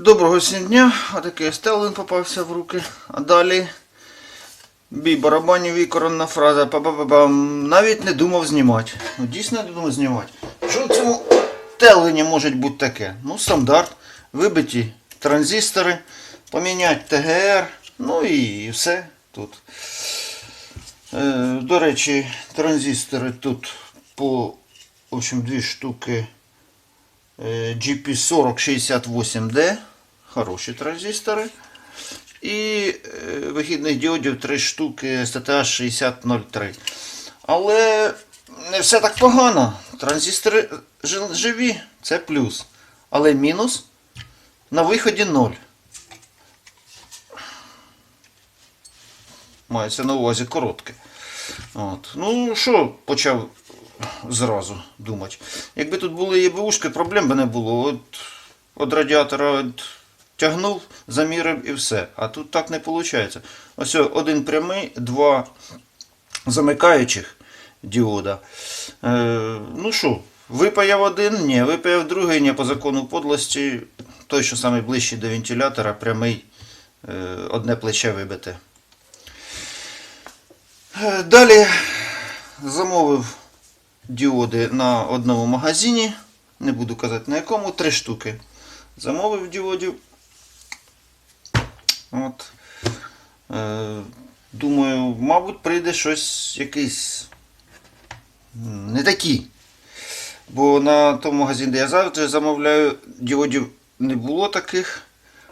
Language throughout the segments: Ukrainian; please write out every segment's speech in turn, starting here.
Доброго всім дня. Отакий стелвин попався в руки. А далі бій барабанів і коронна фраза. Па-па-па-пам. Навіть не думав знімати. Ну дійсно не думав знімати. Що в цьому телвині може бути таке? Ну, стандарт. Вибиті транзистори, поміняти ТГР, ну і все тут. Е, до речі, транзистори тут по в общем, дві штуки. Е, GP4068D, хороші транзистори. І е, вихідних діодів 3 штуки STTA 6003. Але не все так погано. Транзистори живі, це плюс. Але мінус на виході 0. Мається на увазі коротке. От. Ну що, почав зразу думати. Якби тут були ЄБУшки, проблем би не було. От, от радіатора от, тягнув, замірив і все. А тут так не виходить. Ось один прямий, два замикаючих діода. Е, ну що, випаяв один, ні, випаяв другий, ні, по закону подлості. Той, що саме ближчий до вентилятора, прямий, е, одне плече вибите. Е, Далі замовив діоди на одному магазині. Не буду казати на якому, три штуки. Замовив діодів. От. Е, думаю, мабуть, прийде щось якийсь не такі. Бо на тому магазині, де я завжди замовляю, діодів не було таких.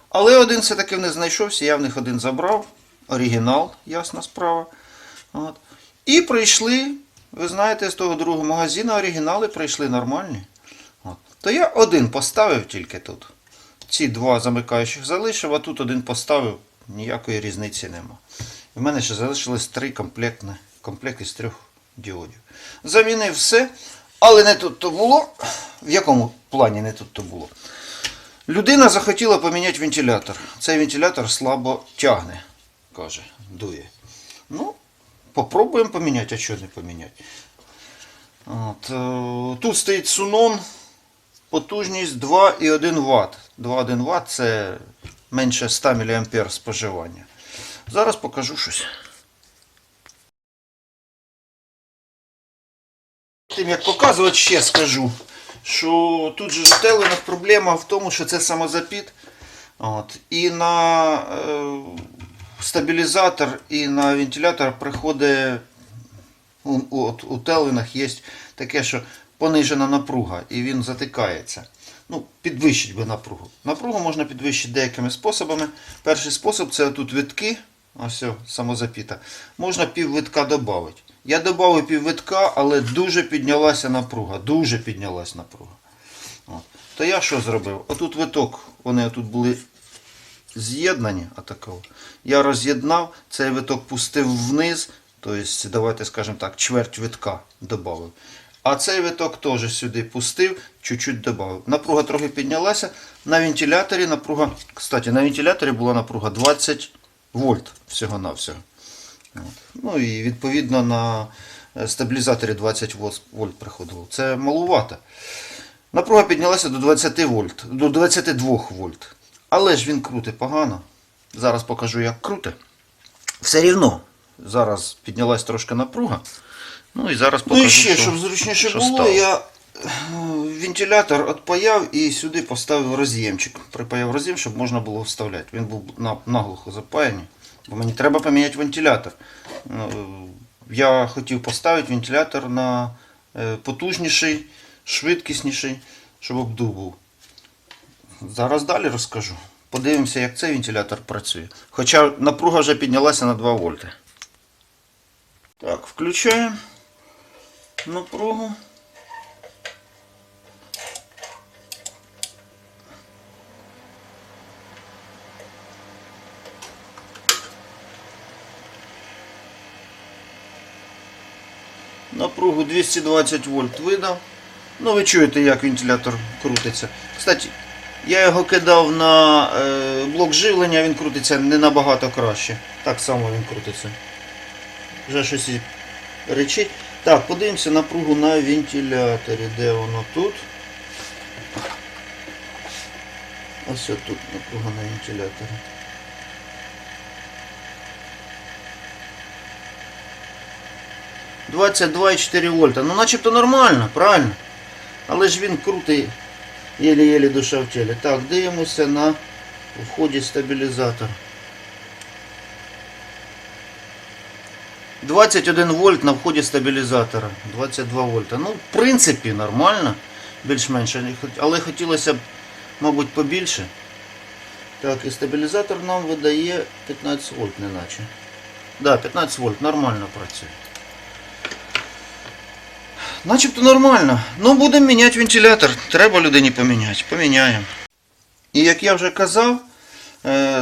Але один все-таки них знайшовся, я в них один забрав. Оригінал, ясна справа. От. І прийшли, ви знаєте, з того другого магазину оригінали прийшли нормальні. От. То я один поставив тільки тут. Ці два замикаючих залишив, а тут один поставив, ніякої різниці нема. У мене ще залишилось три комплекти з трьох діодів. Замінив все, але не тут то було. В якому плані не тут то було? Людина захотіла поміняти вентилятор. Цей вентилятор слабо тягне, каже, дує. Ну, попробуємо поміняти, а що не поміняти. От, е, тут стоїть Сунон, потужність 2,1 Вт. 2,1 Вт це менше 100 мА споживання. Зараз покажу щось. Тим як показувати, ще скажу, що тут же в теленах проблема в тому, що це самозапіт. От, і на е, стабілізатор, і на вентилятор приходить у, от, у телвінах є таке, що понижена напруга, і він затикається. Ну, підвищить би напругу. Напругу можна підвищити деякими способами. Перший спосіб це тут витки, ось самозапіта. Можна піввитка додати. Я додав піввитка, але дуже піднялася напруга. Дуже піднялася напруга. От. То я що зробив? Отут виток, вони тут були з'єднані. Я роз'єднав, цей виток пустив вниз, тобто, давайте скажемо так, чверть витка додав. А цей виток теж сюди пустив, чуть-чуть додав. Напруга трохи піднялася. На вентиляторі напруга, кстати, на вентиляторі була напруга 20 вольт всього-навсього. Ну і відповідно на е, стабілізаторі 20 вольт- приходило. Це малувато. Напруга піднялася до 20 вольт, до 22 вольт. Але ж він крутить погано. Зараз покажу, як круте. Все рівно. Зараз піднялась трошки напруга. Ну і зараз покажу. Ну і ще, що- щоб зручніше що було, стало. я Е, Вентилятор отпаяв і сюди поставив роз'ємчик. Припаяв роз'єм, щоб можна було вставляти. Він був наглухо запаяний. Бо мені треба поміняти вентилятор. Ну, е, Я хотів поставити вентилятор на е, потужніший, швидкісніший, щоб обдув був. Зараз далі розкажу. Подивимося, як цей вентилятор працює. Хоча напруга вже піднялася на 2 вольти. Так, включаємо напругу. Напругу 220 вольт видав. Ну, ви чуєте, як вентилятор крутиться. Кстати, я його кидав на е, блок живлення, він крутиться не набагато краще. Так само він крутиться. Вже щось речить. Так, подивимося напругу на вентиляторі. Де воно тут? Ось тут напруга на вентиляторі. Двадцять два вольта. Ну начебто нормально, правильно? Але ж він крутий, єлі-єлі душа в тілі. Так, дивимося на вході стабілізатор. 21 вольт на вході стабілізатора. 22 вольта. Ну, в принципі, нормально. Більш-менш. Але хотілося б, мабуть, побільше. Так, і стабілізатор нам видає 15 вольт, неначе. Да, 15 вольт, нормально працює. Начебто нормально. Ну, будемо міняти вентилятор. Треба людині поміняти. Поміняємо. І як я вже казав,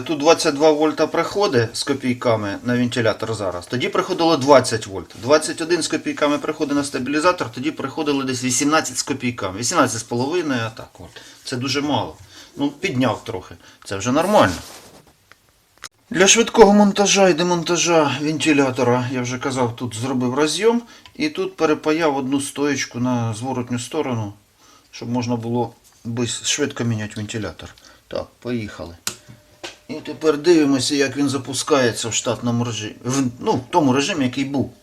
тут 22 вольта приходить з копійками на вентилятор зараз. Тоді приходило 20 вольт. 21 з копійками приходить на стабілізатор, тоді приходило десь 18 з копійками. 18 з половиною, а так от. Це дуже мало. Ну, підняв трохи. Це вже нормально. Для швидкого монтажа і демонтажа вентилятора, я вже казав, тут зробив розйом і тут перепаяв одну стоєчку на зворотню сторону, щоб можна було швидко міняти вентилятор. Так, поїхали. І тепер дивимося, як він запускається в штатному режимі. В, ну, в тому режимі, який був.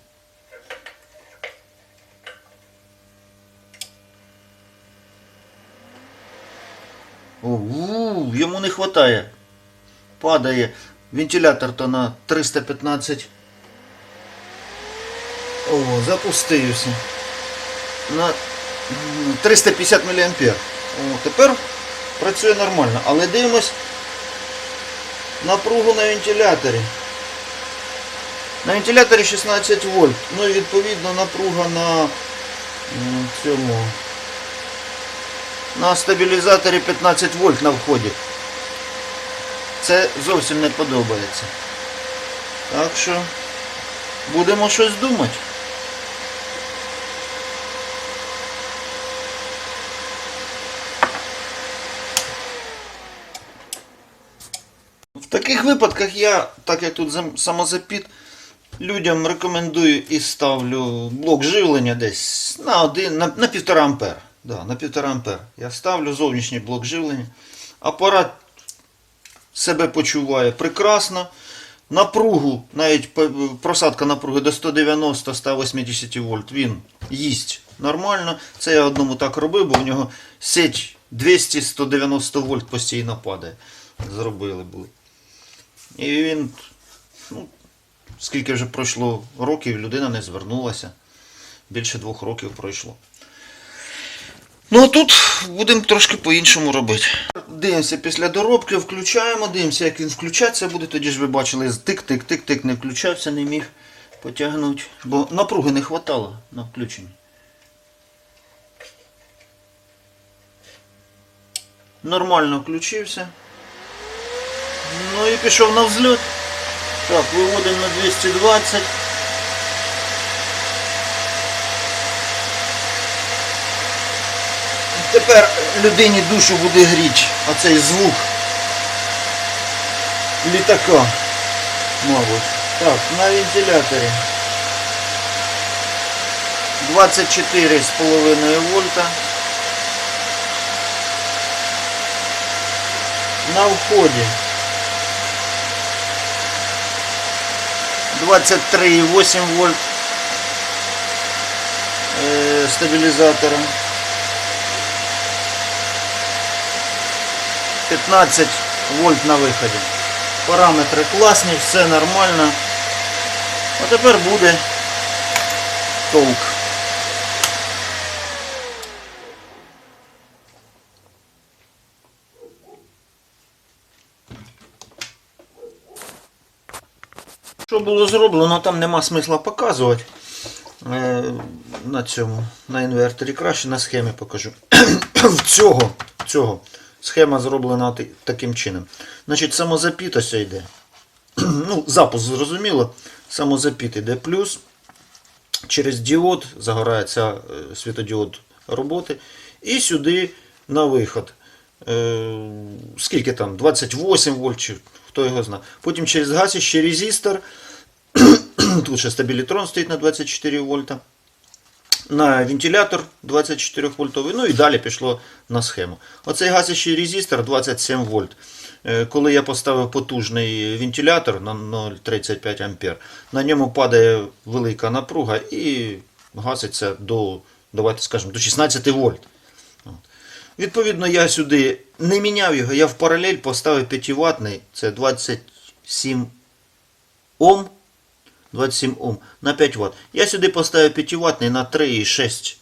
О, йому не вистачає. Падає вентилятор то на 315. О, запустився. На 350 мА. О, тепер працює нормально. Але дивимось напругу на вентиляторі. На вентиляторі 16 вольт. Ну і відповідно напруга на цьому. На стабілізаторі 15 вольт на вході. Це зовсім не подобається. Так що будемо щось думати. Таких випадках я, так як тут самозапіт, людям рекомендую і ставлю блок живлення десь на 1, на, на 1,5 ампер. Да, на 1,5 ампер. Я ставлю зовнішній блок живлення. Апарат себе почуває прекрасно. Напругу, навіть просадка напруги до 190-180 вольт, він їсть нормально. Це я одному так робив, бо в нього сеть 200-190 вольт постійно падає. Зробили були. І він, ну, скільки вже пройшло років, людина не звернулася. Більше двох років пройшло. Ну а тут будемо трошки по-іншому робити. Дивимося після доробки, включаємо, дивимося, як він включатися буде. Тоді ж ви бачили, тик-тик-тик-тик не включався, не міг потягнути. Бо напруги не хватало на включенні. Нормально включився. Ну і пішов на взльот. Так, виводимо на 220. Тепер людині душу буде гріти оцей звук літака, мабуть. Так, на вентиляторі 24,5 вольта. На вході 23,8 вольт стабилизатором 15 вольт на виході. Параметри класні, все нормально. А тепер буде толк. Що було зроблено, там нема смисла показувати. Е, на цьому, на інверторі краще на схемі покажу. Цього, цього схема зроблена таким чином. Значить, самозапіт ось йде. ну, запуск зрозуміло. Самозапіт йде плюс. Через діод загорається е, світодіод роботи. І сюди на виход. Е, скільки там? 28 вольт, чи хто його знає. Потім через газ ще резистор. Тут ще стабілітрон стоїть на 24 вольта. на вентилятор 24 вольтовий, ну і далі пішло на схему. Оцей гасящий резистор 27 вольт. Е, Коли я поставив потужний вентилятор на 0,35 ампер, на ньому падає велика напруга і гаситься до, давайте скажемо, до 16 вольт. Відповідно, я сюди не міняв його, я в паралель поставив 5 ватний, це 27 Ом. 27 Ом на 5 Вт. Я сюди поставив 5 ватний на 3,6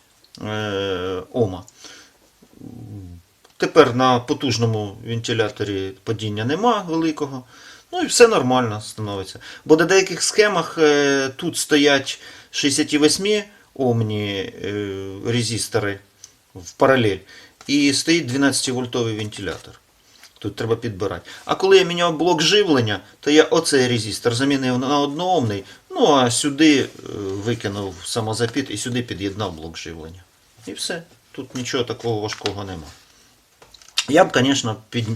е, Ома. Тепер на потужному вентиляторі падіння нема великого. Ну і все нормально становиться. Бо на деяких схемах е, тут стоять 68 омні е, резистори в паралель. І стоїть 12 вольтовий вентилятор. Тут треба підбирати. А коли я міняв блок живлення, то я оцей резистор замінив на одноомний, ну а сюди е, викинув самозапіт і сюди під'єднав блок живлення. І все. Тут нічого такого важкого нема. Я б, звісно, під...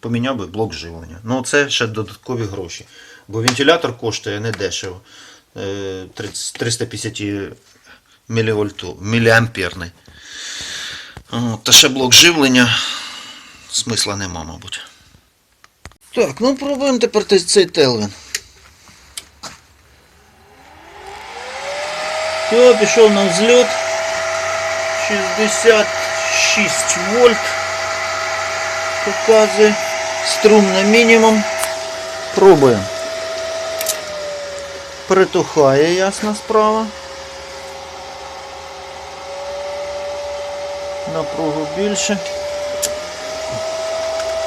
поміняв би блок живлення. Ну, це ще додаткові гроші. Бо вентилятор коштує не дешево. Е, 30 350 мілівольту, міліамперний. Та ще блок живлення смисла нема, мабуть. Так, ну пробуємо тепер цей Телвін. Все, пішов на взльот. 66 вольт. Показує. Струм на мінімум. Пробуємо. Притухає, ясна справа. Напругу більше.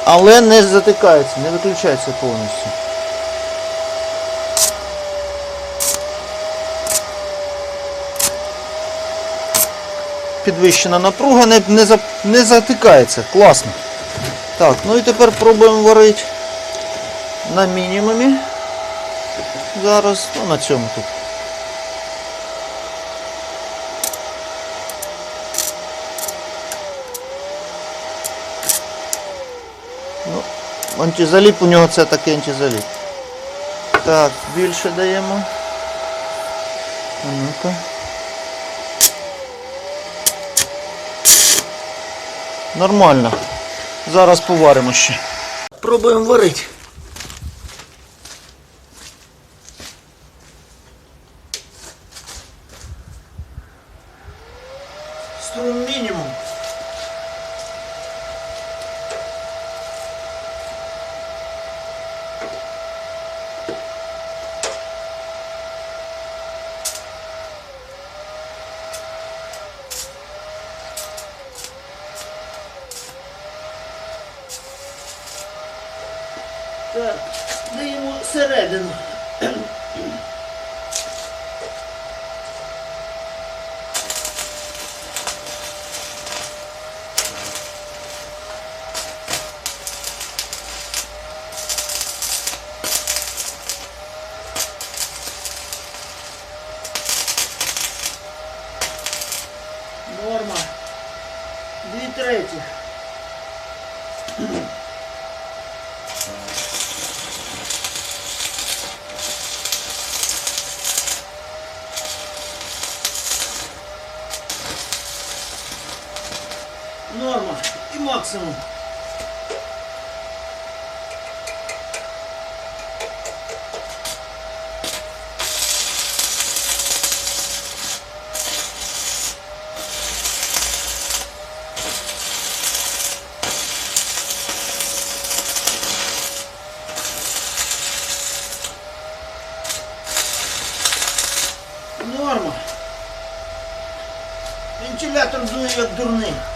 Але не затикається, не виключається повністю. Підвищена напруга не, не, за, не затикається. Класно. Так, ну і тепер пробуємо варити на мінімумі. Зараз, ну на цьому тут. Ну, антизаліп у нього це такий антизаліп. Так, більше даємо. Ну-ка. Нормально. Зараз поваримо ще. Пробуємо варити. Так, даємо середину. Норма. Дві треті. Норма і максимум. Норма. Вентилятор дує як.